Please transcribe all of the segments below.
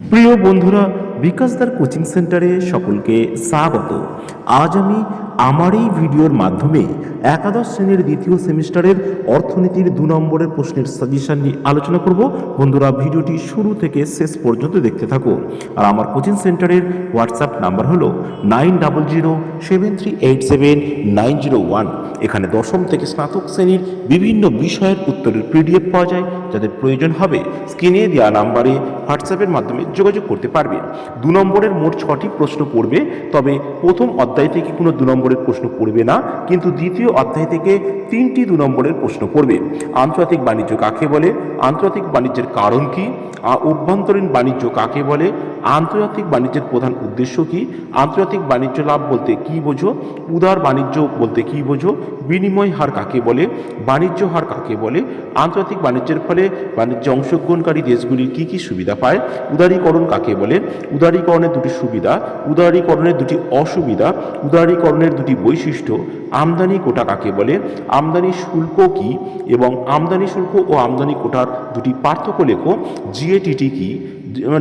প্রিয় বন্ধুরা, বিকাশদার কোচিং সেন্টারে সকলকে স্বাগত। আজ আমি আমার এই ভিডিওর মাধ্যমে একাদশ শ্রেণির দ্বিতীয় সেমিস্টারের অর্থনীতির দু নম্বরের প্রশ্নের সাজেশন নিয়ে আলোচনা করব। বন্ধুরা, ভিডিওটি শুরু থেকে শেষ পর্যন্ত দেখতে থাকো। আর আমার কোচিং সেন্টারের হোয়াটসঅ্যাপ নাম্বার হলো nine double zero seven three eight seven nine zero one. এখানে দশম থেকে স্নাতক শ্রেণির বিভিন্ন বিষয়ের উত্তরের পিডিএফ পাওয়া যায়। যাদের প্রয়োজন হবে, স্ক্রিনে দেওয়া নাম্বারে হোয়াটসঅ্যাপের মাধ্যমে যোগাযোগ করতে পারবে। দু নম্বরের মোট ছটি প্রশ্ন পড়বে, তবে প্রথম অধ্যায় থেকে কোনো দু নম্বরের প্রশ্ন পড়বে না, কিন্তু দ্বিতীয় অধ্যায় থেকে তিনটি দু নম্বরের প্রশ্ন পড়বে। আন্তর্জাতিক বাণিজ্য কাকে বলে? আন্তর্জাতিক বাণিজ্যের কারণ কি? অভ্যন্তরীণ বাণিজ্য কাকে বলে? আন্তর্জাতিক বাণিজ্যের প্রধান উদ্দেশ্য কি? আন্তর্জাতিক বাণিজ্য লাভ বলতে কি বোঝো? উদার বাণিজ্য বলতে কি বোঝো? বিনিময় হার কাকে বলে? বাণিজ্য হার কাকে বলে? আন্তর্জাতিক বাণিজ্যের ফলে বাণিজ্যে অংশগ্রহণকারী দেশগুলির কি কি সুবিধা পায়? উদারীকরণ কাকে বলে? উদারীকরণের দুটি সুবিধা, উদারীকরণের দুটি অসুবিধা, উদারীকরণের দুটি বৈশিষ্ট্য আমদানি কোটা কাকে বলে? আমদানি শুল্ক কি? এবং আমদানি শুল্ক ও আমদানি কোটার দুটি পার্থক্য লেখো। জিএটিটি কি?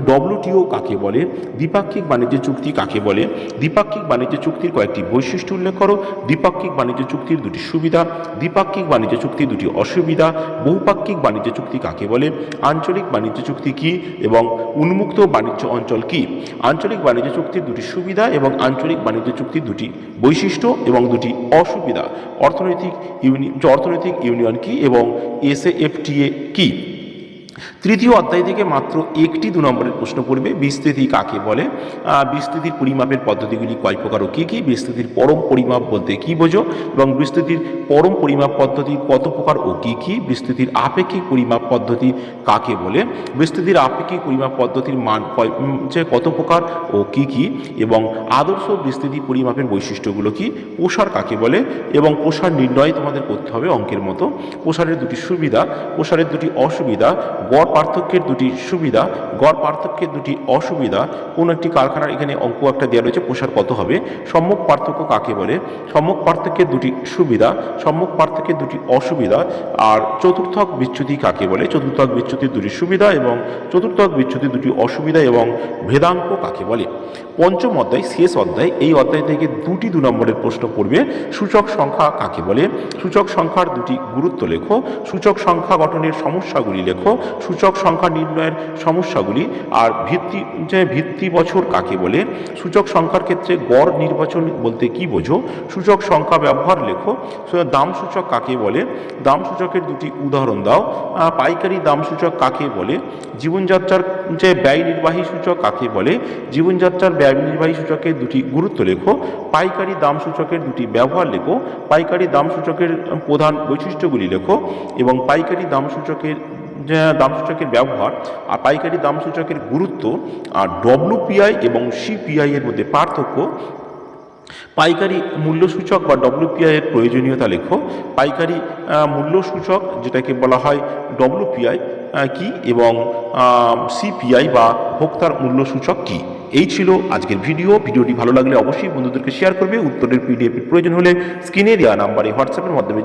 ডব্লিউটিও কাকে বলে? দ্বিপাক্ষিক বাণিজ্য চুক্তি কাকে বলে? দ্বিপাক্ষিক বাণিজ্য চুক্তির কয়েকটি বৈশিষ্ট্য উল্লেখ করো। দ্বিপাক্ষিক বাণিজ্য চুক্তির দুটি সুবিধা, দ্বিপাক্ষিক বাণিজ্য চুক্তির দুটি অসুবিধা, বহুপাক্ষিক বাণিজ্য চুক্তি কাকে বলে? আঞ্চলিক বাণিজ্য চুক্তি কি এবং উন্মুক্ত বাণিজ্য অঞ্চল কি? আঞ্চলিক বাণিজ্য চুক্তির দুটি সুবিধা এবং আঞ্চলিক বাণিজ্য চুক্তির দুটি বৈশিষ্ট্য এবং দুটি অসুবিধা। অর্থনৈতিক ইউনি অর্থনৈতিক ইউনিয়ন কি এবং এসএফটিএ কি? তৃতীয় অধ্যায় থেকে মাত্র একটি দু নম্বরের প্রশ্ন পড়বে, বিস্তৃতি কাকে বলে? বিস্তৃতির পরিমাপের পদ্ধতিগুলি কয় প্রকার ও কী কী? বিস্তৃতির পরম পরিমাপ বলতে কী বোঝো? এবং বিস্তৃতির পরম পরিমাপ পদ্ধতি কত প্রকার ও কী কী? বিস্তৃতির আপেক্ষিক পরিমাপ পদ্ধতি কাকে বলে? বিস্তৃতির আপেক্ষিক পরিমাপ পদ্ধতির মান যে কত প্রকার ও কী কী? এবং আদর্শ বিস্তৃতি পরিমাপের বৈশিষ্ট্যগুলো কি? প্রসার কাকে বলে? এবং প্রসার নির্ণয় তোমাদের করতে হবে অঙ্কের মতো। প্রসারের দুটি সুবিধা, প্রসারের দুটি অসুবিধা, গড় পার্থক্যের দুটি সুবিধা, গড় পার্থক্যের দুটি অসুবিধা। কোন একটি কারখানার এখানে অঙ্ক একটা দেওয়া রয়েছে প্রসার কত হবে? সম্মুখ পার্থক্য কাকে বলে? সম্মুখ পার্থক্যের দুটি সুবিধা, সম্মুখ পার্থক্যের দুটি অসুবিধা। আর চতুর্থক বিচ্যুতি কাকে বলে? চতুর্থক বিচ্যুতির দুটি সুবিধা এবং চতুর্থক বিচ্যুতির দুটি অসুবিধা এবং ভেদাঙ্ক কাকে বলে? পঞ্চম অধ্যায়, শেষ অধ্যায়, এই অধ্যায় থেকে দুটি দু নম্বরের প্রশ্ন পড়বে। সূচক সংখ্যা কাকে বলে? সূচক সংখ্যার দুটি গুরুত্ব লেখো। সূচক সংখ্যা গঠনের সমস্যাগুলি লেখো। সূচক সংখ্যা নির্ণয়ের সমস্যাগুলি আর ভিত্তি, যে ভিত্তি বছর কাকে বলে, সূচক সংখ্যার ক্ষেত্রে গড় নির্বাচন বলতে কি বোঝো? সূচক সংখ্যা ব্যবহার লেখো। দাম সূচক কাকে বলে? দাম সূচকের দুটি উদাহরণ দাও। পাইকারি দাম সূচক কাকে বলে? জীবনযাত্রার যে ব্যয় নির্বাহী সূচক কাকে বলে? জীবনযাত্রার ব্যয় নির্বাহী সূচকের দুটি গুরুত্ব লেখো। পাইকারি দাম সূচকের দুটি ব্যবহার লেখো। পাইকারি দাম সূচকের প্রধান বৈশিষ্ট্যগুলি লেখো এবং পাইকারি দাম সূচকের যে দাম সূচকের ব্যবহার আর পাইকারি দামসূচকের গুরুত্ব আর ডব্লিউপিআই এবং সিপিআই এর মধ্যে পার্থক্য পাইকারি মূল্য সূচক বা ডব্লিউপিআই এর প্রয়োজনীয়তা লেখো। পাইকারি আহ, মূল্য সূচক যেটাকে বলা হয় ডব্লিউপিআই কি এবং সিপিআই বা ভোক্তার মূল্যসূচক কি। এই ছিল আজকের ভিডিও। ভিডিওটি ভালো লাগলে অবশ্যই বন্ধুদেরকে শেয়ার করবে। উত্তরের পিডিএফ প্রয়োজন হলে স্ক্রিনে দেওয়া নাম্বারে হোয়াটসঅ্যাপের মাধ্যমে